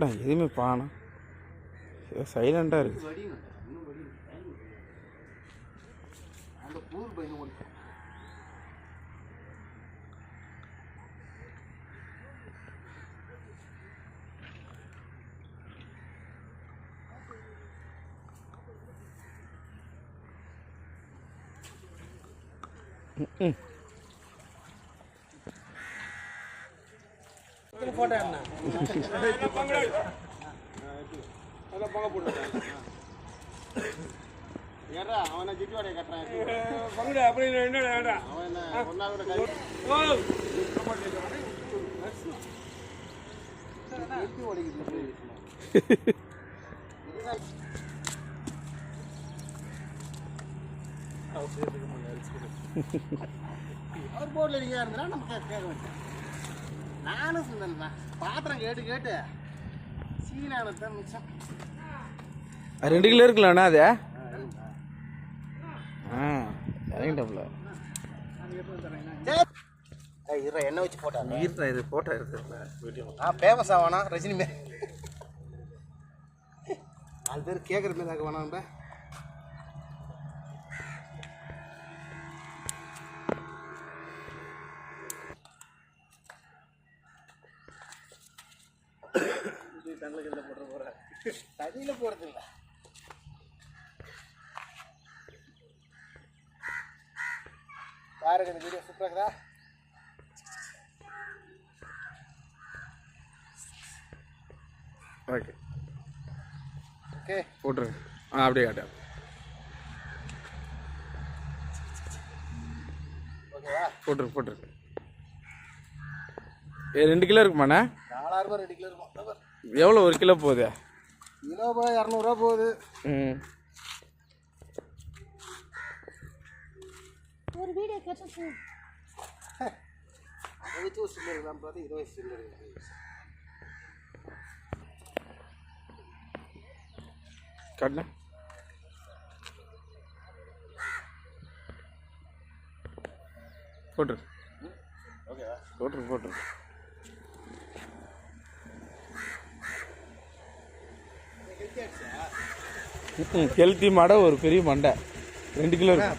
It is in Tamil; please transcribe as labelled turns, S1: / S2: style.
S1: நான் எதுவுமே பானா சைலண்டாக இருக்கு
S2: Mm-mm. ஒரு அவனை கூட கை
S3: ஓ
S2: போர்டில் நீங்கள் இருந்தா நம்ம கேட்க வேண்டாம் நானும் சொன்னேன் பாத்திரம் கேட்டு கேட்டு. சீனானத்தான் மிச்சம்.
S1: ரெண்டு கிலோ இருக்குல்லண்ணா அது? ஆ இறங்கிட்டப்பல
S2: இருற எண்ணெய் வச்சு போட்டாங்க
S1: ஈர்த்தா இது ஃபோட்டோ இருக்குல்ல வீடியோ
S2: ஆ ஃபேமஸ் ஆவானா ரஜினி மே நாலு பேர் கேட்குற மாரி ஆக வேணாம் தண்ணியில் போகிறது இல்லை பாருங்க இந்த வீடியோ சூப்பராக
S1: ஓகே
S2: ஓகே
S1: போட்டுருங்க ஆ அப்படியே காட்டு.
S2: ஓகேவா
S1: போட்டுரு போட்டுரு. ஏ ரெண்டு கிலோ இருக்குமாண்ணே?
S2: நாலாயிரம் ரூபாய் ரெண்டு கிலோ இருக்கும்.
S1: எவ்வளோ ஒரு கிலோ போகுது?
S2: கிலோ போய் இரநூறுவா போகுது.
S1: ம்.
S4: ஒரு வீடியோ கேட்டு
S2: வச்சு ஒரு சில்லர் பார்த்து இதை வச்சு சில்லர்
S1: காட்டுண்ணே போட்டுரு. போட்டுரு போட்டுரு. ம் மாடை ஒரு பெரிய மண்டை. ரெண்டு கிலோ இருக்கு.